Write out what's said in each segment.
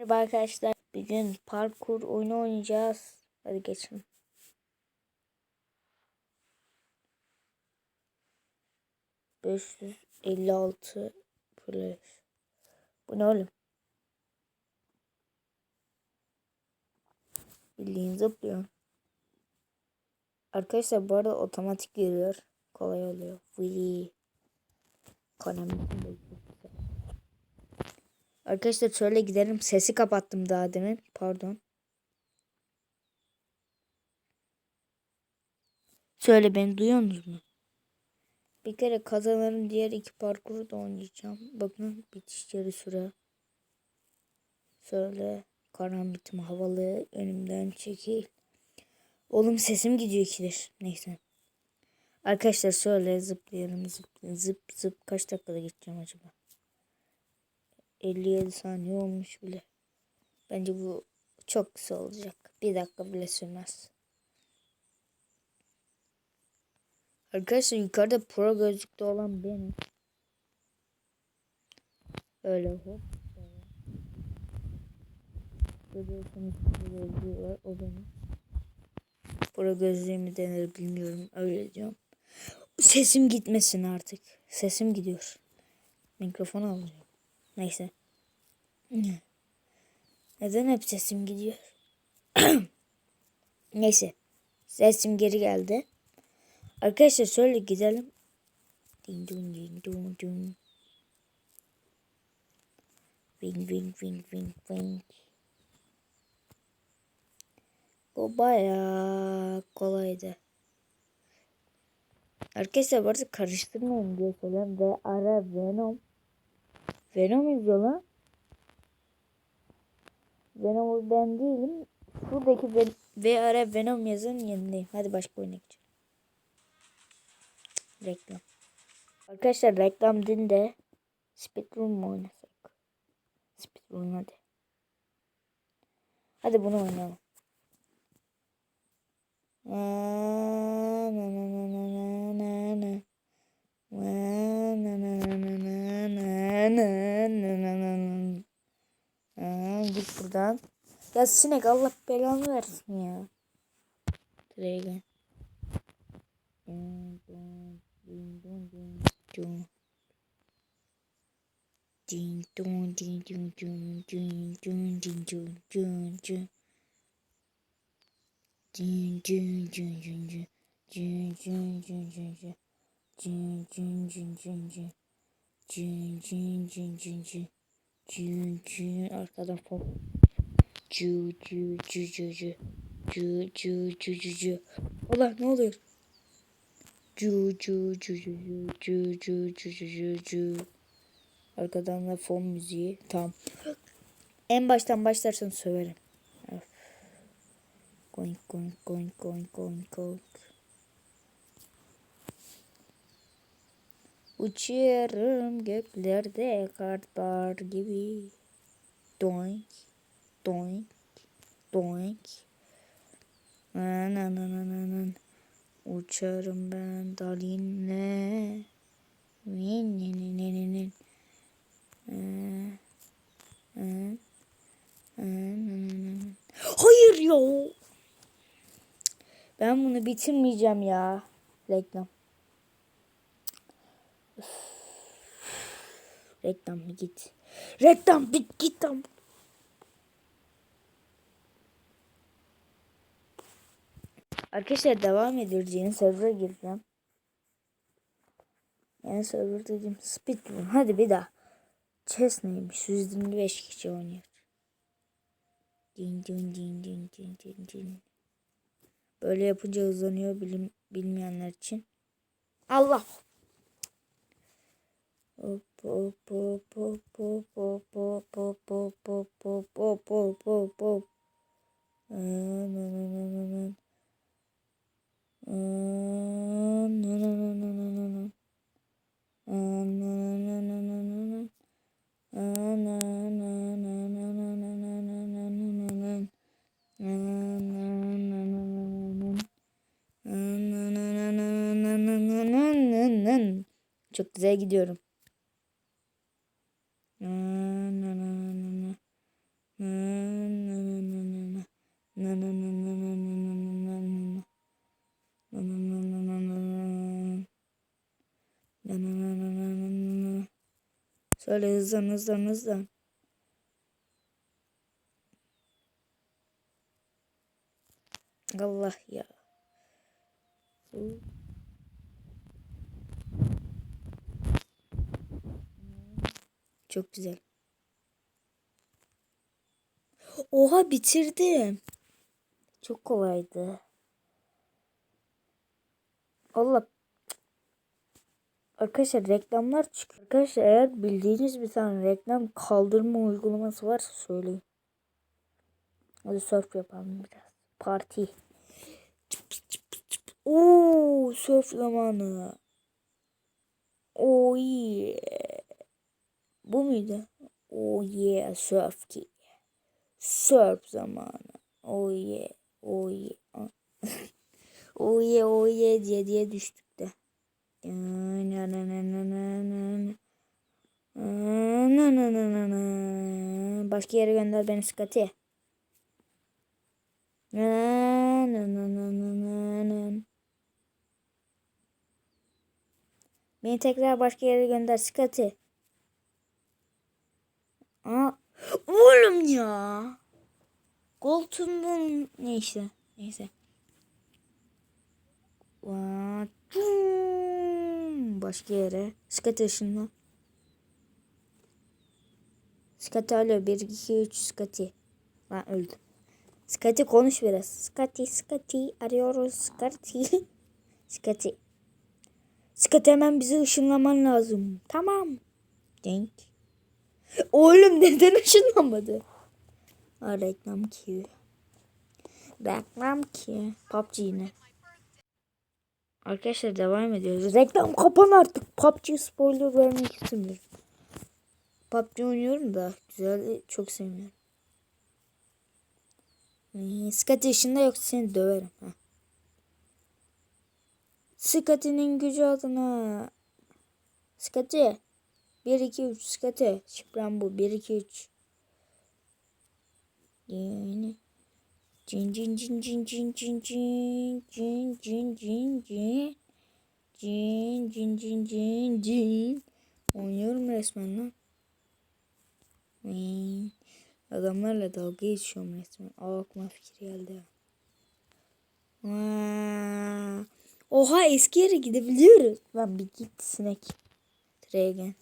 Merhaba arkadaşlar. Bugün parkur oyunu oynayacağız. Hadi geçin. Beş yüz altı flash. Bu ne oğlum? Bildiğin zıplıyor. Arkadaşlar bu arada otomatik geliyor. Kolay oluyor. Willy. Konami. Arkadaşlar şöyle gidelim. Sesi kapattım daha demin. Pardon. Şöyle beni duyuyorsunuz mu? Bir kere kazanırım diğer iki parkuru da oynayacağım. Bakın bitişleri süre. Şöyle karanlıktım havalı önümden çekil. Oğlum sesim gidiyor ikidir. Neyse. Arkadaşlar şöyle zıplayalım zıplayalım zıp zıp kaç dakikada geçeceğim acaba? 57 saniye olmuş bile. Bence bu çok kısa olacak. Bir dakika bile sürmez. Arkadaşlar yukarıda pro gözlükte olan benim. Öyle hop. Görüyorsunuz pro. O benim. Pro gözlüğü mü denir bilmiyorum. Öyle diyorum. Sesim gitmesin artık. Sesim gidiyor. Mikrofon alacağım. Neyse. Neden hep sesim gidiyor? Neyse. Sesim geri geldi. Arkadaşlar şöyle gidelim. Ding dong ding dong dong. Wing wing wing wing wing. Bu bayağı kolaydı. Arkadaşlar bu arada karıştırmayın diye söylüyorum. Ve ara Venom. Venom yazıyor lan. Venom'u ben değilim. Buradaki ve, ve ara Venom yazın yenileyim. Hadi başka oyuna geçelim. Reklam. Arkadaşlar reklam din de Speedrun mu oynasak? Speedrun hadi. Hadi bunu oynayalım. Na na na na na buradan. Ya sinek Allah belanı versin ya. Dun. Ding arkadan pop. Cü cü cü cü cü. Cü cü ne oluyor? Cü cü cü cü cü cü cü cü cü. Arkadan da fon müziği. Tamam. En baştan başlarsan söverim. Öf. Koink koink koink koink koink koink. Uçuyorum göklerde kartlar gibi. Doink, Doink. Doink. Ananananan. Uçarım ben dalinle. Ninininininin. Hayır ya. Ben bunu bitirmeyeceğim ya. Reklam. Üf. Reklam git. Reklam bit git tam. Arkadaşlar devam ediyoruz. Yeni server'a gireceğim. Yeni server dedim. Speedrun. Hadi bir daha. Chess neymiş? 125 kişi oynuyor. Din din din din din din din. Böyle yapınca hızlanıyor bilim, bilmeyenler için. Allah. Hop hop hop hop hop hop hop hop hop hop hop hop hop hop hop. Na na na na na na. Na na na na na na na na. Söyle hızlan hızlan hızlan. Allah ya. Çok güzel. Oha bitirdim. Çok kolaydı. Allah. Arkadaşlar reklamlar çıkıyor. Arkadaşlar eğer bildiğiniz bir tane reklam kaldırma uygulaması varsa söyleyin. Hadi surf yapalım biraz. Parti. Oo, surf zamanı. Oh yeah. Bu muydu? Oh yeah, surf ki. Surf zamanı. Oh yeah, oh yeah. oh yeah, oh yeah diye diye düştük Başka yere gönder beni Scotty. Beni tekrar başka yere gönder Scotty. Oğlum ya. Koltuğumun ne işte. Neyse. What? Başka yere. Scotty ışınla. Scotty alo. 1, 2, 3 Scotty. Ben öldüm. Scotty konuş biraz. Scotty, Scotty. Arıyoruz Scotty. Scotty. Scotty hemen bizi ışınlaman lazım. Tamam. Denk. Oğlum neden ışınlamadı? Ha, reklam ki. Reklam ki. PUBG yine. Arkadaşlar devam ediyoruz. Reklam kapan artık. PUBG spoiler vermek istemiyorum. PUBG oynuyorum da güzel çok sevmiyorum. Ee, Scotty işinde yoksa seni döverim. Ha. Scotty'nin gücü adına. Scotty. 1 2 3 Scotty. Şifrem bu. 1 2 3. Yani. Cin cin cin cin cin cin cin cin cin cin cin cin cin cin cin cin oynuyorum resmen lan. Adamlarla dalga geçiyorum resmen. Aa, aklıma fikir geldi. Oha eski yere gidebiliyoruz. Lan bir git sinek. Tregen.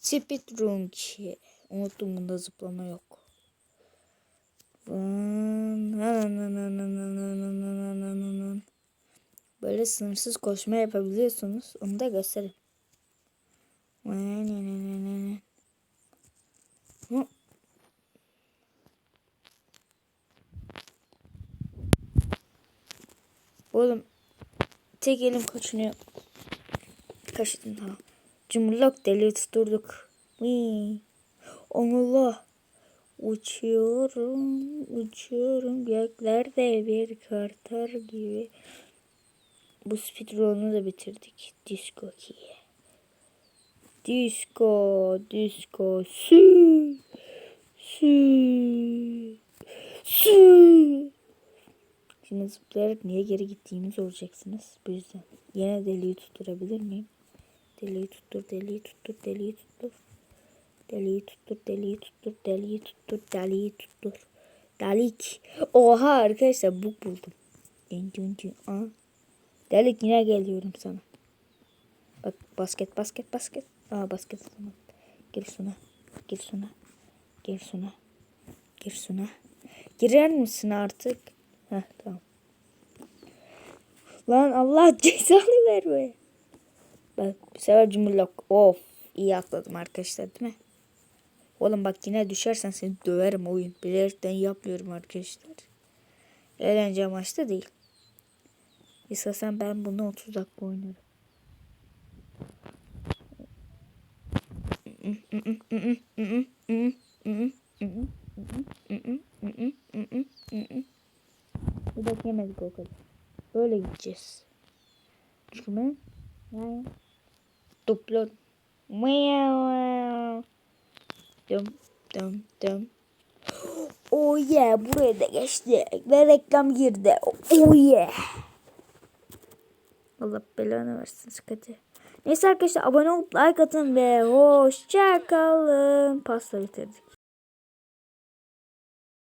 Speedrun ki. Unuttum bunda zıplama yok. Böyle sınırsız koşma yapabiliyorsunuz. Onu da göstereyim. Oğlum tek elim kaçınıyor. Kaçtım ha. Cumhurlok deli tuturduk. Wii. Allah. Uçuyorum, uçuyorum göklerde bir kartar gibi. Bu speedrun'u da bitirdik. Disco ki. Disco, disco, su, su, su. Şimdi zıplayarak niye geri gittiğimi soracaksınız. Bu yüzden yine deliği tutturabilir miyim? Deliği tuttur, deliği tuttur, deliği tuttur. Deliği tuttur, deliği tuttur, deliği tuttur, deliği tuttur. Delik. Oha arkadaşlar bu buldum. Delik yine geliyorum sana. Bak basket, basket, basket. Aa basket tamam. Gir suna. Gir suna. Gir suna. Gir suna. Girer misin artık? Heh tamam. Lan Allah cezanı verme. Bak bu sefer cumhurlok. Of. iyi atladım arkadaşlar değil mi? Oğlum bak yine düşersen seni döverim oyun. Bilerekten yapmıyorum arkadaşlar. Eğlence amaçlı değil. İstersen ben bunu 30 dakika oynarım. Bir dakika yemedik o kadar. Böyle gideceğiz. Çünkü ben yani topluyorum. Meow. Dum dum dum. Oh yeah buraya da geçtik ve reklam girdi. Oh yeah. Allah belanı versin sıkıntı. Neyse arkadaşlar abone olup like atın ve hoşça kalın. Pasta bitirdik.